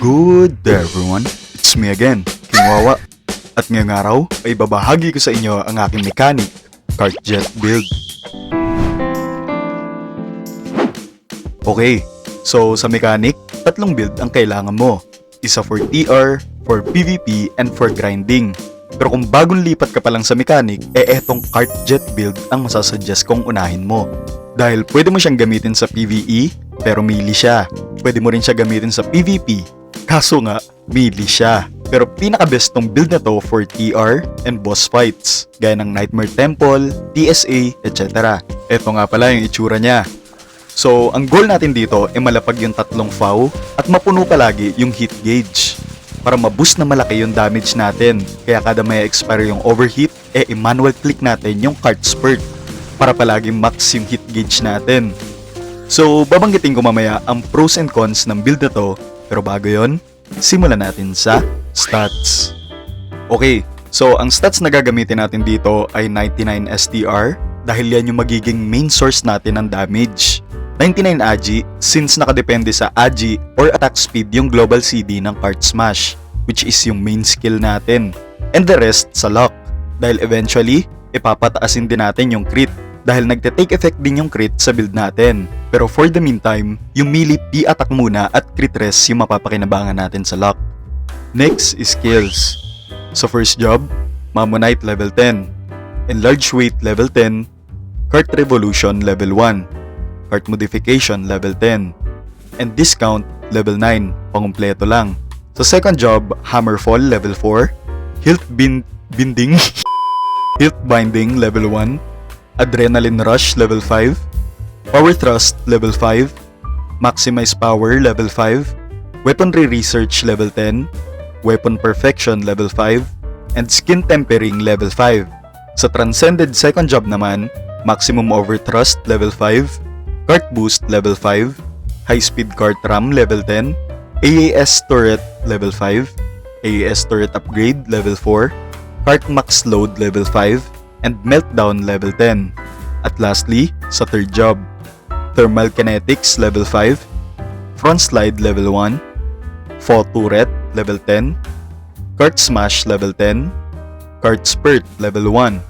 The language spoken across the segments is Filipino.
Good day everyone, it's me again, King Wawa. At ngayong araw ay babahagi ko sa inyo ang aking mechanic, cart jet build. Okay, so sa mechanic, tatlong build ang kailangan mo. Isa for TR, for PvP, and for grinding. Pero kung bagong lipat ka pa lang sa mechanic, eh etong cart jet build ang masasuggest kong unahin mo. Dahil pwede mo siyang gamitin sa PvE, pero melee siya. Pwede mo rin siya gamitin sa PvP, kaso nga, melee siya. Pero pinaka-best tong build na to for TR and boss fights, gaya ng Nightmare Temple, TSA, etc. Ito nga pala yung itsura niya. So, ang goal natin dito ay malapag yung tatlong FAW at mapuno palagi yung hit gauge para ma-boost na malaki yung damage natin. Kaya kada may expire yung overheat, eh i-manual click natin yung card spurt para palaging max yung hit gauge natin. So, babanggitin ko mamaya ang pros and cons ng build na to, pero bago yon, simulan natin sa stats. Okay, so ang stats na gagamitin natin dito ay 99 STR dahil yan yung magiging main source natin ng damage. 99 AGI since nakadepende sa AGI or attack speed yung global CD ng card smash which is yung main skill natin. And the rest sa luck dahil eventually ipapataasin din natin yung crit dahil nagte-take effect din yung crit sa build natin. Pero for the meantime, yung melee P-attack muna at crit rest yung mapapakinabangan natin sa luck. Next is skills. So first job, Mammonite level 10, Enlarge Weight level 10, Cart Revolution level 1, Cart Modification level 10, and Discount level 9, pangumpleto lang. Sa second job, Hammerfall level 4, Hilt bin Binding, Hilt Binding level 1, Adrenaline Rush level 5, Power Thrust level 5, Maximize Power level 5, Weaponry Research level 10, Weapon Perfection level 5, and Skin Tempering level 5. Sa Transcended second job naman, Maximum Overthrust level 5, Cart Boost level 5, High Speed Cart Ram level 10, AAS Turret level 5, AAS Turret Upgrade level 4, Cart Max Load level 5, and Meltdown level 10. At lastly, sa third job, Thermal Kinetics level 5, Front Slide level 1, Fall Turret level 10, Cart Smash level 10, Cart Spurt level 1,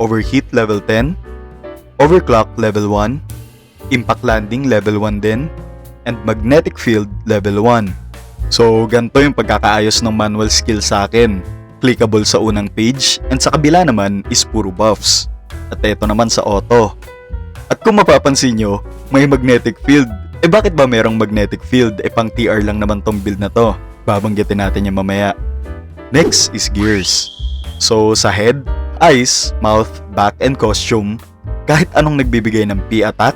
Overheat level 10, Overclock level 1, Impact Landing level 1 din, and Magnetic Field level 1. So, ganito yung pagkakaayos ng manual skill sa akin. Clickable sa unang page, and sa kabila naman is puro buffs. At ito naman sa auto. At kung mapapansin nyo, may magnetic field. Eh bakit ba merong magnetic field? Eh pang TR lang naman tong build na to. Babanggitin natin yung mamaya. Next is gears. So sa head, eyes, mouth, back, and costume, kahit anong nagbibigay ng P attack,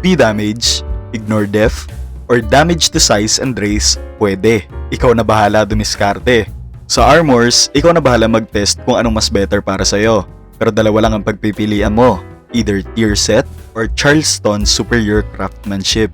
P damage, ignore death, or damage to size and race, pwede. Ikaw na bahala dumiskarte. Sa armors, ikaw na bahala mag-test kung anong mas better para sa'yo. Pero dalawa lang ang pagpipilian mo, either tier set or Charleston Superior Craftsmanship.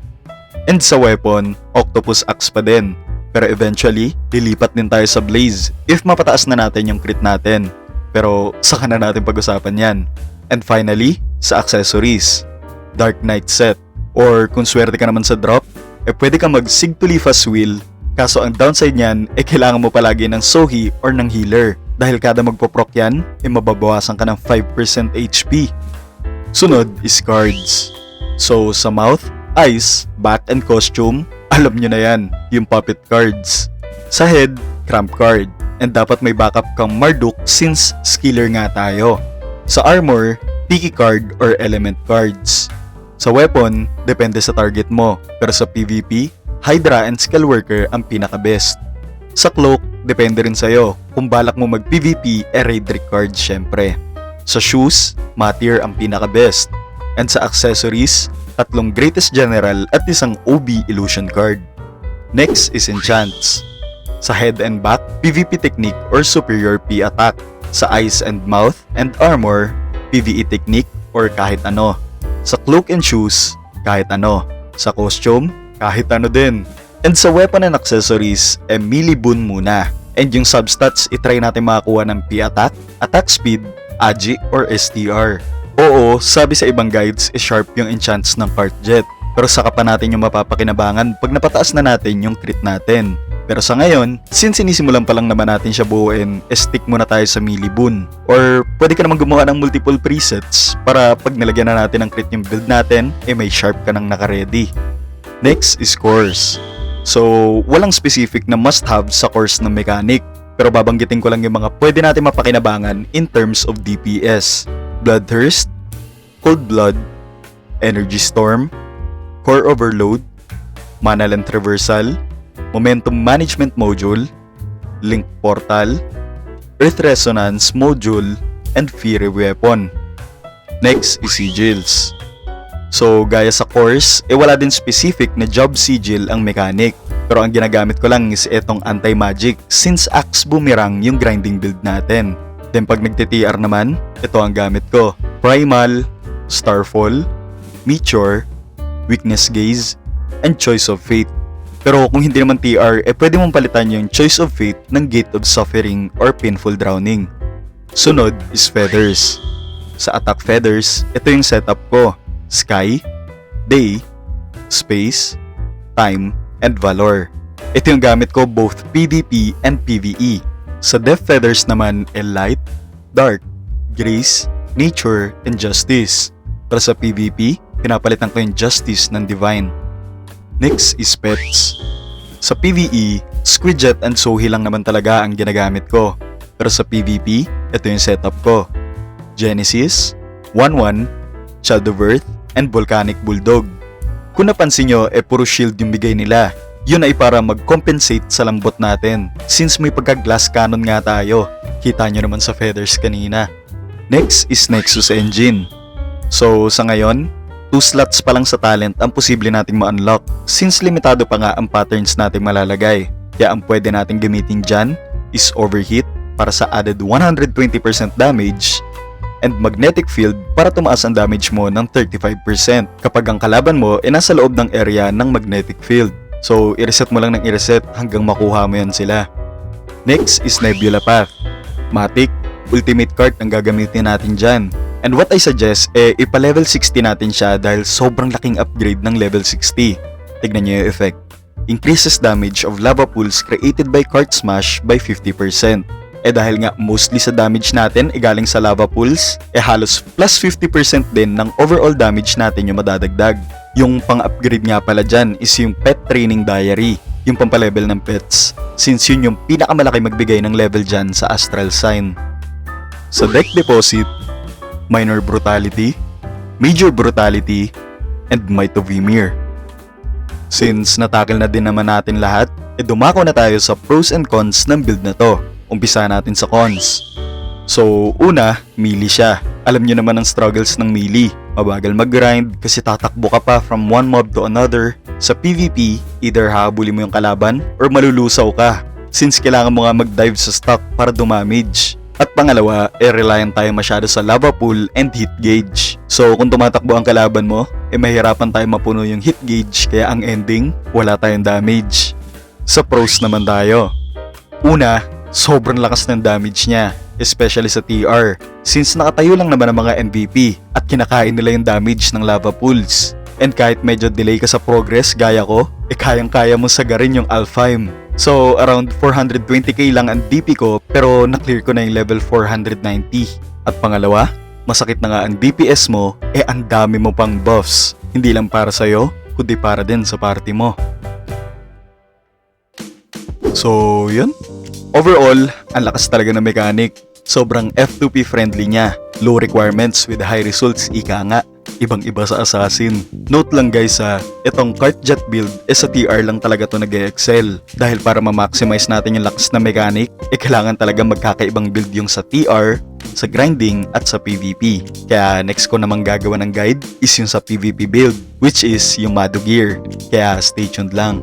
And sa weapon, Octopus Axe pa din. Pero eventually, lilipat din tayo sa Blaze if mapataas na natin yung crit natin. Pero saka na natin pag-usapan yan. And finally, sa accessories, Dark Knight set. Or kung swerte ka naman sa drop, eh pwede ka mag Sig to Lifas wheel Kaso ang downside niyan ay kailangan mo palagi ng Sohi or ng healer dahil kada magpo-proc yan ay mababawasan ka ng 5% HP. Sunod is cards. So sa mouth, eyes, back and costume, alam nyo na yan, yung puppet cards. Sa head, cramp card. And dapat may backup kang Marduk since skiller nga tayo. Sa armor, picky card or element cards. Sa weapon, depende sa target mo. Pero sa PvP, Hydra and Skill Worker ang pinaka-best. Sa cloak, depende rin sa'yo. Kung balak mo mag-PvP, eh Raid card syempre. Sa shoes, Matir ang pinaka-best. And sa accessories, tatlong Greatest General at isang OB Illusion card. Next is Enchants. Sa head and back, PvP technique or superior P attack. Sa eyes and mouth and armor, PvE technique or kahit ano. Sa cloak and shoes, kahit ano. Sa costume, kahit ano din. And sa weapon and accessories, eh melee boon muna. And yung substats, itry natin makakuha ng P-attack, attack speed, AGI, or STR. Oo, sabi sa ibang guides, is sharp yung enchants ng cart jet. Pero saka pa natin yung mapapakinabangan pag napataas na natin yung crit natin. Pero sa ngayon, since sinisimulan pa lang naman natin siya buuin, eh, stick muna tayo sa melee boon. Or pwede ka naman gumawa ng multiple presets para pag nilagyan na natin ang crit yung build natin, eh may sharp ka nang naka-ready. Next is course. So, walang specific na must-have sa course ng mechanic. Pero babanggitin ko lang yung mga pwede natin mapakinabangan in terms of DPS. Bloodthirst, Cold Blood, Energy Storm, Core Overload, Mana Length Reversal, Momentum Management Module, Link Portal, Earth Resonance Module, and Fury Weapon. Next is Sigils. So, gaya sa course, eh wala din specific na job sigil ang mechanic. Pero ang ginagamit ko lang is etong anti-magic since Axe Boomerang yung grinding build natin. Then pag nagti-TR naman, ito ang gamit ko. Primal, Starfall, Meteor, Weakness Gaze, and Choice of Fate. Pero kung hindi naman TR, eh pwede mong palitan yung Choice of Fate ng Gate of Suffering or Painful Drowning. Sunod is Feathers. Sa Attack Feathers, ito yung setup ko. Sky, Day, Space, Time, and Valor. Ito yung gamit ko both PvP and PvE. Sa Death Feathers naman ay Light, Dark, Grace, Nature, and Justice. Pero sa PvP, pinapalitan ko yung Justice ng Divine. Next is Pets. Sa PvE, Squidjet and Sohi lang naman talaga ang ginagamit ko. Pero sa PvP, ito yung setup ko. Genesis, 1-1, Child of Earth, and Volcanic Bulldog. Kung napansin nyo, eh puro shield yung bigay nila. Yun ay para mag-compensate sa lambot natin. Since may pagka-glass cannon nga tayo. Kita nyo naman sa feathers kanina. Next is Nexus Engine. So, sa ngayon, 2 slots pa lang sa talent ang posible nating ma-unlock since limitado pa nga ang patterns nating malalagay. Kaya ang pwede nating gamitin dyan is Overheat para sa added 120% damage and magnetic field para tumaas ang damage mo ng 35% kapag ang kalaban mo ay nasa loob ng area ng magnetic field. So, i-reset mo lang ng i-reset hanggang makuha mo yan sila. Next is Nebula Path. Matic, ultimate card ang gagamitin natin dyan. And what I suggest, eh, ipa-level 60 natin siya dahil sobrang laking upgrade ng level 60. Tignan niyo yung effect. Increases damage of lava pools created by card smash by 50%. Eh dahil nga mostly sa damage natin eh galing sa lava pools, eh halos plus 50% din ng overall damage natin yung madadagdag. Yung pang-upgrade nga pala dyan is yung Pet Training Diary, yung pampalevel ng pets, since yun yung pinakamalaki magbigay ng level dyan sa Astral Sign. Sa deck deposit, Minor Brutality, Major Brutality, and Might of Ymir. Since natakil na din naman natin lahat, eh dumako na tayo sa pros and cons ng build na to. Umpisa natin sa cons. So, una, melee siya. Alam niyo naman ang struggles ng melee. Mabagal mag-grind kasi tatakbo ka pa from one mob to another. Sa PvP, either hahabulin mo yung kalaban or malulusaw ka since kailangan mo nga mag-dive sa stock para dumamage. At pangalawa, eh reliant tayo masyado sa lava pool and hit gauge. So kung tumatakbo ang kalaban mo, eh mahirapan tayo mapuno yung hit gauge kaya ang ending, wala tayong damage. Sa pros naman tayo. Una, sobrang lakas ng damage niya, especially sa TR, since nakatayo lang naman ang mga MVP at kinakain nila yung damage ng lava pools. And kahit medyo delay ka sa progress gaya ko, eh kayang-kaya mo sagarin yung Alfheim. So around 420k lang ang DP ko pero na-clear ko na yung level 490. At pangalawa, masakit na nga ang DPS mo, eh ang dami mo pang buffs. Hindi lang para sa'yo, kundi para din sa party mo. So, yun. Overall, ang lakas talaga ng mechanic. Sobrang F2P friendly niya. Low requirements with high results, ika nga. Ibang iba sa assassin. Note lang guys ha, itong cart jet build eh sa TR lang talaga to nag excel Dahil para ma-maximize natin yung lakas na mechanic, eh kailangan talaga magkakaibang build yung sa TR, sa grinding at sa PvP. Kaya next ko namang gagawa ng guide is yung sa PvP build, which is yung Mado Gear. Kaya stay tuned lang.